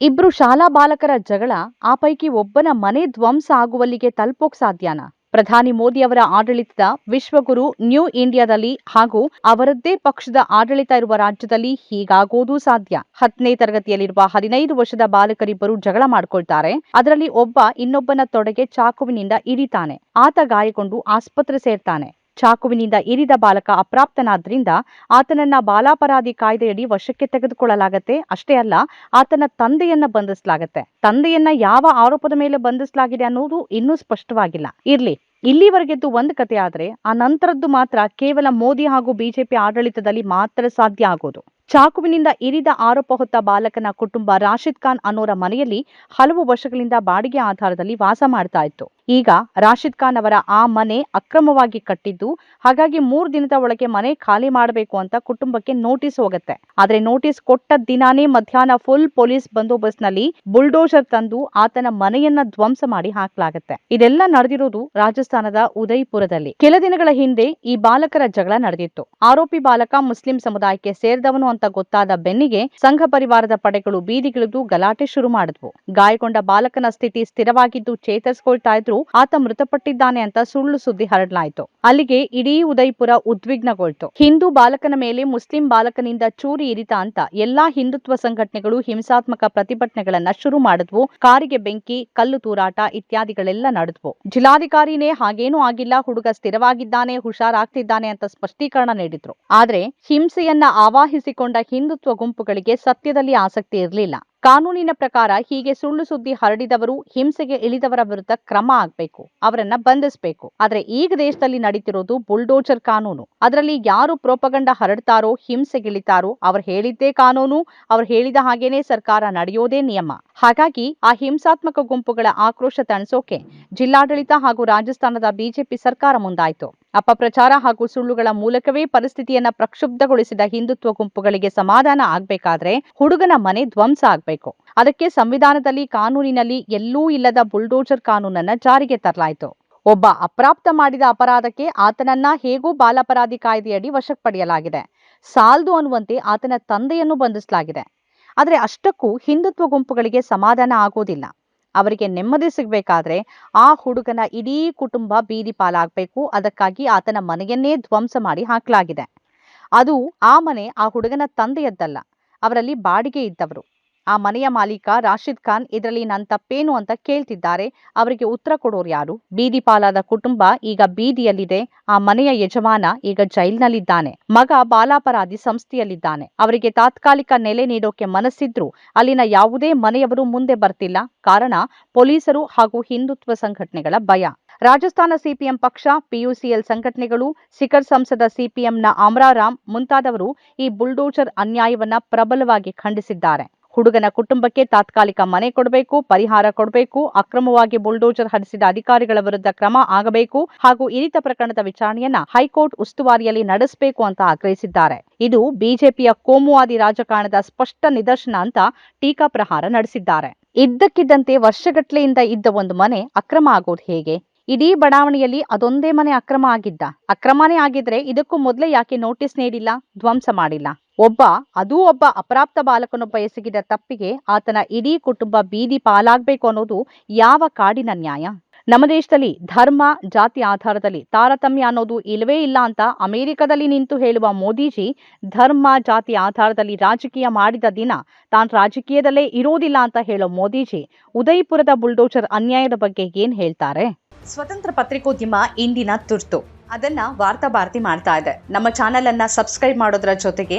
ಇಬ್ರು ಶಾಲಾ ಬಾಲಕರ ಜಗಳ, ಆ ಪೈಕಿ ಒಬ್ಬನ ಮನೆ ಧ್ವಂಸ ಆಗುವಲ್ಲಿಗೆ ತಲುಪೋಕ್ ಸಾಧ್ಯನ? ಪ್ರಧಾನಿ ಮೋದಿ ಅವರ ಆಡಳಿತದ ವಿಶ್ವಗುರು ನ್ಯೂ ಇಂಡಿಯಾದಲ್ಲಿ ಹಾಗೂ ಅವರದ್ದೇ ಪಕ್ಷದ ಆಡಳಿತ ಇರುವ ರಾಜ್ಯದಲ್ಲಿ ಹೀಗಾಗೋದು ಸಾಧ್ಯ. ಹತ್ತನೇ ತರಗತಿಯಲ್ಲಿರುವ ಹದಿನೈದು ವರ್ಷದ ಬಾಲಕರಿಬ್ಬರು ಜಗಳ ಮಾಡ್ಕೊಳ್ತಾರೆ. ಅದರಲ್ಲಿ ಒಬ್ಬ ಇನ್ನೊಬ್ಬನ ತೊಡೆಗೆ ಚಾಕುವಿನಿಂದ ಇಡಿತಾನೆ. ಆತ ಗಾಯಗೊಂಡು ಆಸ್ಪತ್ರೆ ಸೇರ್ತಾನೆ. ಚಾಕುವಿನಿಂದ ಇರಿದ ಬಾಲಕ ಅಪ್ರಾಪ್ತನಾದ್ರಿಂದ ಆತನನ್ನ ಬಾಲಾಪರಾಧಿ ಕಾಯ್ದೆಯಡಿ ವಶಕ್ಕೆ ತೆಗೆದುಕೊಳ್ಳಲಾಗತ್ತೆ. ಅಷ್ಟೇ ಅಲ್ಲ, ಆತನ ತಂದೆಯನ್ನ ಬಂಧಿಸಲಾಗತ್ತೆ. ತಂದೆಯನ್ನ ಯಾವ ಆರೋಪದ ಮೇಲೆ ಬಂಧಿಸಲಾಗಿದೆ ಅನ್ನೋದು ಇನ್ನೂ ಸ್ಪಷ್ಟವಾಗಿಲ್ಲ. ಇರ್ಲಿ, ಇಲ್ಲಿವರೆಗೆದ್ದು ಒಂದು ಕತೆ ಆದ್ರೆ, ಆ ನಂತರದ್ದು ಮಾತ್ರ ಕೇವಲ ಮೋದಿ ಹಾಗೂ ಬಿಜೆಪಿ ಆಡಳಿತದಲ್ಲಿ ಮಾತ್ರ ಸಾಧ್ಯ ಆಗೋದು. ಚಾಕುವಿನಿಂದ ಇರಿದ ಆರೋಪ ಹೊತ್ತ ಬಾಲಕನ ಕುಟುಂಬ ರಾಶಿದ್ ಖಾನ್ ಅನ್ನೋರ ಮನೆಯಲ್ಲಿ ಹಲವು ವರ್ಷಗಳಿಂದ ಬಾಡಿಗೆ ಆಧಾರದಲ್ಲಿ ವಾಸ ಮಾಡ್ತಾ ಇತ್ತು. ಈಗ ರಾಶಿದ್ ಖಾನ್ ಅವರ ಆ ಮನೆ ಅಕ್ರಮವಾಗಿ ಕಟ್ಟಿದ್ದು, ಹಾಗಾಗಿ ಮೂರು ದಿನದ ಒಳಗೆ ಮನೆ ಖಾಲಿ ಮಾಡಬೇಕು ಅಂತ ಕುಟುಂಬಕ್ಕೆ ನೋಟಿಸ್ ಹೋಗುತ್ತೆ. ಆದ್ರೆ ನೋಟಿಸ್ ಕೊಟ್ಟ ದಿನಾನೇ ಮಧ್ಯಾಹ್ನ ಫುಲ್ ಪೊಲೀಸ್ ಬಂದೋಬಸ್ತ್ನಲ್ಲಿ ಬುಲ್ಡೋಜರ್ ತಂದು ಆತನ ಮನೆಯನ್ನ ಧ್ವಂಸ ಮಾಡಿ ಹಾಕಲಾಗುತ್ತೆ. ಇದೆಲ್ಲ ನಡೆದಿರೋದು ರಾಜಸ್ಥಾನದ ಉದಯ್ಪುರದಲ್ಲಿ. ಕೆಲ ದಿನಗಳ ಹಿಂದೆ ಈ ಬಾಲಕರ ಜಗಳ ನಡೆದಿತ್ತು. ಆರೋಪಿ ಬಾಲಕ ಮುಸ್ಲಿಂ ಸಮುದಾಯಕ್ಕೆ ಸೇರಿದವನು ಅಂತ ಗೊತ್ತಾದ ಬೆನ್ನಿಗೆ ಸಂಘ ಪರಿವಾರದ ಪಡೆಗಳು ಬೀದಿಗಿಳಿದು ಗಲಾಟೆ ಶುರು ಮಾಡಿದ್ವು. ಗಾಯಗೊಂಡ ಬಾಲಕನ ಸ್ಥಿತಿ ಸ್ಥಿರವಾಗಿದ್ದು ಚೇತರಿಸಿಕೊಳ್ತಾ ಇದ್ರು ಆತ ಮೃತಪಟ್ಟಿದ್ದಾನೆ ಅಂತ ಸುಳ್ಳು ಸುದ್ದಿ ಹರಡಲಾಯಿತು. ಅಲ್ಲಿಗೆ ಇಡೀ ಉದಯ್ಪುರ ಉದ್ವಿಗ್ನಗೊಳ್ತು. ಹಿಂದೂ ಬಾಲಕನ ಮೇಲೆ ಮುಸ್ಲಿಂ ಬಾಲಕನಿಂದ ಚೂರಿ ಇರಿತ ಅಂತ ಎಲ್ಲಾ ಹಿಂದುತ್ವ ಸಂಘಟನೆಗಳು ಹಿಂಸಾತ್ಮಕ ಪ್ರತಿಭಟನೆಗಳನ್ನ ಶುರು ಮಾಡಿದ್ವು. ಕಾರಿಗೆ ಬೆಂಕಿ, ಕಲ್ಲು ತೂರಾಟ ಇತ್ಯಾದಿಗಳೆಲ್ಲ ನಡೆದ್ವು. ಜಿಲ್ಲಾಧಿಕಾರಿನೇ ಹಾಗೇನೂ ಆಗಿಲ್ಲ, ಹುಡುಗ ಸ್ಥಿರವಾಗಿದ್ದಾನೆ, ಹುಷಾರಾಗ್ತಿದ್ದಾನೆ ಅಂತ ಸ್ಪಷ್ಟೀಕರಣ ನೀಡಿದ್ರು. ಆದ್ರೆ ಹಿಂಸೆಯನ್ನ ಆವಾಹಿಸಿಕೊಂಡ ಹಿಂದುತ್ವ ಗುಂಪುಗಳಿಗೆ ಸತ್ಯದಲ್ಲಿ ಆಸಕ್ತಿ ಇರಲಿಲ್ಲ. ಕಾನೂನಿನ ಪ್ರಕಾರ ಹೀಗೆ ಸುಳ್ಳು ಸುದ್ದಿ ಹರಡಿದವರು, ಹಿಂಸೆಗೆ ಇಳಿದವರ ವಿರುದ್ಧ ಕ್ರಮ ಆಗ್ಬೇಕು, ಅವರನ್ನ ಬಂಧಿಸಬೇಕು. ಆದ್ರೆ ಈಗ ದೇಶದಲ್ಲಿ ನಡೀತಿರೋದು ಬುಲ್ಡೋಜರ್ ಕಾನೂನು. ಅದರಲ್ಲಿ ಯಾರು ಪ್ರೋಪಗಂಡ ಹರಡ್ತಾರೋ, ಹಿಂಸೆಗಿಳಿತಾರೋ, ಅವ್ರು ಹೇಳಿದ್ದೇ ಕಾನೂನು, ಅವ್ರು ಹೇಳಿದ ಹಾಗೇನೆ ಸರ್ಕಾರ ನಡೆಯೋದೇ ನಿಯಮ. ಹಾಗಾಗಿ ಆ ಹಿಂಸಾತ್ಮಕ ಗುಂಪುಗಳ ಆಕ್ರೋಶ ತಣಿಸೋಕೆ ಜಿಲ್ಲಾಡಳಿತ ಹಾಗೂ ರಾಜಸ್ಥಾನದ ಬಿಜೆಪಿ ಸರ್ಕಾರ ಮುಂದಾಯಿತು. ಅಪಪ್ರಚಾರ ಹಾಗೂ ಸುಳ್ಳುಗಳ ಮೂಲಕವೇ ಪರಿಸ್ಥಿತಿಯನ್ನ ಪ್ರಕ್ಷುಬ್ಧಗೊಳಿಸಿದ ಹಿಂದುತ್ವ ಗುಂಪುಗಳಿಗೆ ಸಮಾಧಾನ ಆಗ್ಬೇಕಾದ್ರೆ ಹುಡುಗನ ಮನೆ ಧ್ವಂಸ ಆಗ್ಬೇಕು. ಅದಕ್ಕೆ ಸಂವಿಧಾನದಲ್ಲಿ ಕಾನೂನಿನಲ್ಲಿ ಎಲ್ಲೂ ಇಲ್ಲದ ಬುಲ್ಡೋಜರ್ ಕಾನೂನನ್ನ ಜಾರಿಗೆ ತರಲಾಯಿತು. ಒಬ್ಬ ಅಪ್ರಾಪ್ತ ಮಾಡಿದ ಅಪರಾಧಕ್ಕೆ ಆತನನ್ನ ಹೇಗೂ ಬಾಲಾಪರಾಧಿ ಕಾಯ್ದೆಯಡಿ ವಶಕ್ಕೆ ಪಡೆಯಲಾಗಿದೆ ಸಾಲ್ದು ಅನ್ನುವಂತೆ ಆತನ ತಂದೆಯನ್ನು ಬಂಧಿಸಲಾಗಿದೆ. ಆದರೆ ಅಷ್ಟಕ್ಕೂ ಹಿಂದುತ್ವ ಗುಂಪುಗಳಿಗೆ ಸಮಾಧಾನ ಆಗೋದಿಲ್ಲ. ಅವರಿಗೆ ನೆಮ್ಮದಿ ಸಿಗಬೇಕಾದ್ರೆ ಆ ಹುಡುಗನ ಇಡೀ ಕುಟುಂಬ ಬೀದಿ ಪಾಲಾಗಬೇಕು. ಅದಕ್ಕಾಗಿ ಆತನ ಮನೆಯನ್ನೇ ಧ್ವಂಸ ಮಾಡಿ ಹಾಕಲಾಗಿದೆ. ಅದು ಆ ಮನೆ ಆ ಹುಡುಗನ ತಂದೆಯದ್ದಲ್ಲ. ಅವರಲ್ಲಿ ಬಾಡಿಗೆ ಇದ್ದವರು. ಆ ಮನೆಯ ಮಾಲೀಕ ರಾಶಿದ್ ಖಾನ್, ಇದರಲ್ಲಿ ನನ್ನ ತಪ್ಪೇನು ಅಂತ ಕೇಳ್ತಿದ್ದಾರೆ. ಅವರಿಗೆ ಉತ್ತರ ಕೊಡೋರು ಯಾರು? ಬೀದಿ ಪಾಲಾದ ಕುಟುಂಬ ಈಗ ಬೀದಿಯಲ್ಲಿದೆ. ಆ ಮನೆಯ ಯಜಮಾನ ಈಗ ಜೈಲ್ನಲ್ಲಿದ್ದಾನೆ. ಮಗ ಬಾಲಾಪರಾಧಿ ಸಂಸ್ಥೆಯಲ್ಲಿದ್ದಾನೆ. ಅವರಿಗೆ ತಾತ್ಕಾಲಿಕ ನೆಲೆ ನೀಡೋಕೆ ಮನಸ್ಸಿದ್ರು. ಅಲ್ಲಿನ ಯಾವುದೇ ಮನೆಯವರು ಮುಂದೆ ಬರ್ತಿಲ್ಲ. ಕಾರಣ ಪೊಲೀಸರು ಹಾಗೂ ಹಿಂದುತ್ವ ಸಂಘಟನೆಗಳ ಭಯ. ರಾಜಸ್ಥಾನ ಸಿಪಿಎಂ ಪಕ್ಷ, ಪಿಯುಸಿಎಲ್ ಸಂಘಟನೆಗಳು, ಸಿಖರ್ ಸಂಸದ ಸಿಪಿಎಂನ ಅಮರಾರಾಮ್ ಮುಂತಾದವರು ಈ ಬುಲ್ಡೋಜರ್ ಅನ್ಯಾಯವನ್ನ ಪ್ರಬಲವಾಗಿ ಖಂಡಿಸಿದ್ದಾರೆ. ಹುಡುಗನ ಕುಟುಂಬಕ್ಕೆ ತಾತ್ಕಾಲಿಕ ಮನೆ ಕೊಡಬೇಕು, ಪರಿಹಾರ ಕೊಡಬೇಕು, ಅಕ್ರಮವಾಗಿ ಬುಲ್ಡೋಜರ್ ಹರಿಸಿದ ಅಧಿಕಾರಿಗಳ ವಿರುದ್ಧ ಕ್ರಮ ಆಗಬೇಕು ಹಾಗೂ ಇರಿತ ಪ್ರಕರಣದ ವಿಚಾರಣೆಯನ್ನ ಹೈಕೋರ್ಟ್ ಉಸ್ತುವಾರಿಯಲ್ಲಿ ನಡೆಸಬೇಕು ಅಂತ ಆಗ್ರಹಿಸಿದ್ದಾರೆ. ಇದು ಬಿಜೆಪಿಯ ಕೋಮುವಾದಿ ರಾಜಕಾರಣದ ಸ್ಪಷ್ಟ ನಿದರ್ಶನ ಅಂತ ಟೀಕಾ ಪ್ರಹಾರ ನಡೆಸಿದ್ದಾರೆ. ಇದ್ದಕ್ಕಿದ್ದಂತೆ ವರ್ಷಗಟ್ಲೆಯಿಂದ ಇದ್ದ ಒಂದು ಮನೆ ಅಕ್ರಮ ಆಗೋದು ಹೇಗೆ? ಇಡೀ ಬಡಾವಣೆಯಲ್ಲಿ ಅದೊಂದೇ ಮನೆ ಅಕ್ರಮ ಆಗಿದ್ದ. ಅಕ್ರಮನೇ ಆಗಿದ್ರೆ ಇದಕ್ಕೂ ಮೊದಲೇ ಯಾಕೆ ನೋಟಿಸ್ ನೀಡಿಲ್ಲ, ಧ್ವಂಸ ಮಾಡಿಲ್ಲ? ಒಬ್ಬ, ಅದೂ ಒಬ್ಬ ಅಪ್ರಾಪ್ತ ಬಾಲಕನೊಬ್ಬ ಎಸಗಿದ ತಪ್ಪಿಗೆ ಆತನ ಇಡೀ ಕುಟುಂಬ ಬೀದಿ ಪಾಲಾಗಬೇಕು ಅನ್ನೋದು ಯಾವ ಕಾಡಿನ ನ್ಯಾಯ? ನಮ್ಮ ದೇಶದಲ್ಲಿ ಧರ್ಮ, ಜಾತಿ ಆಧಾರದಲ್ಲಿ ತಾರತಮ್ಯ ಅನ್ನೋದು ಇಲ್ಲವೇ ಇಲ್ಲ ಅಂತ ಅಮೆರಿಕದಲ್ಲಿ ನಿಂತು ಹೇಳುವ ಮೋದಿಜಿ, ಧರ್ಮ, ಜಾತಿ ಆಧಾರದಲ್ಲಿ ರಾಜಕೀಯ ಮಾಡಿದ ದಿನ ತಾನು ರಾಜಕೀಯದಲ್ಲೇ ಇರೋದಿಲ್ಲ ಅಂತ ಹೇಳೋ ಮೋದಿಜಿ ಉದಯಪುರದ ಬುಲ್ಡೋಜರ್ ಅನ್ಯಾಯದ ಬಗ್ಗೆ ಏನ್ ಹೇಳ್ತಾರೆ? ಸ್ವತಂತ್ರ ಪತ್ರಿಕೋದ್ಯಮ ಇಂದಿನ ತುರ್ತು. ಅದನ್ನ ವಾರ್ತಾ ಭಾರತಿ ಮಾಡ್ತಾ ಇದೆ. ನಮ್ಮ ಚಾನೆಲ್ ಅನ್ನ ಸಬ್ಸ್ಕ್ರೈಬ್ ಮಾಡೋದ್ರ ಜೊತೆಗೆ